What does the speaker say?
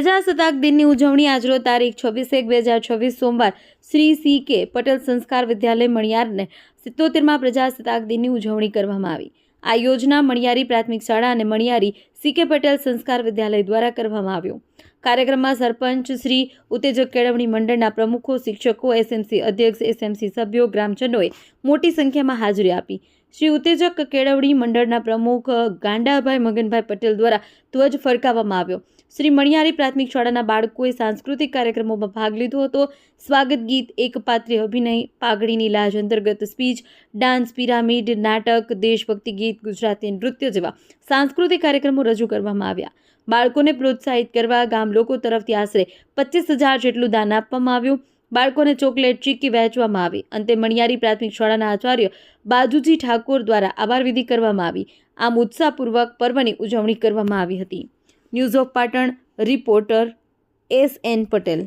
પ્રજાસત્તાક દિનની ઉજવણી આજરોજ તારીખ છવ્વીસ એક બે હજાર છવ્વીસ સોમવાર શ્રી સી કે પટેલ સંસ્કાર વિદ્યાલય મણિયારને સિત્તોતેરમાં પ્રજાસત્તાક દિનની ઉજવણી કરવામાં આવી. આ યોજના મણિયારી પ્રાથમિક શાળા અને મણિયારી સી કે પટેલ સંસ્કાર વિદ્યાલય દ્વારા કરવામાં આવ્યો. કાર્યક્રમમાં સરપંચ શ્રી ઉત્તેજક કેળવણી મંડળના પ્રમુખો, શિક્ષકો, એસએમસી અધ્યક્ષ, એસએમસી સભ્યો, ગ્રામજનોએ મોટી સંખ્યામાં હાજરી આપી. શ્રી ઉત્તેજક કેળવણી મંડળના પ્રમુખ ગાંડાભાઈ મગનભાઈ પટેલ દ્વારા ધ્વજ ફરકાવવામાં આવ્યો. શ્રી મણિયારી પ્રાથમિક શાળાના બાળકોએ સાંસ્કૃતિક કાર્યક્રમોમાં ભાગ લીધો હતો. સ્વાગત ગીત એકપાત્રીય અભિનય, પાઘડીની લાજ અંતર્ગત સ્પીચ, ડાન્સ, પિરામિડ, નાટક, દેશભક્તિ ગીત, ગુજરાતી નૃત્ય જેવા સાંસ્કૃતિક કાર્યક્રમો રજૂ કરવામાં આવ્યા. બાળકોને પ્રોત્સાહિત કરવા ગામ લોકો તરફથી આશરે પચીસ હજાર જેટલું દાન આપવામાં આવ્યું. બાળકોને ચોકલેટ ચીકી વહેંચવામાં આવી. અંતે મણિયારી પ્રાથમિક શાળાના આચાર્ય બાજુજી ઠાકોર દ્વારા આભારવિધિ કરવામાં આવી. આમ ઉત્સાહપૂર્વક પર્વની ઉજવણી કરવામાં આવી હતી. News of Patan, reporter S N Patel.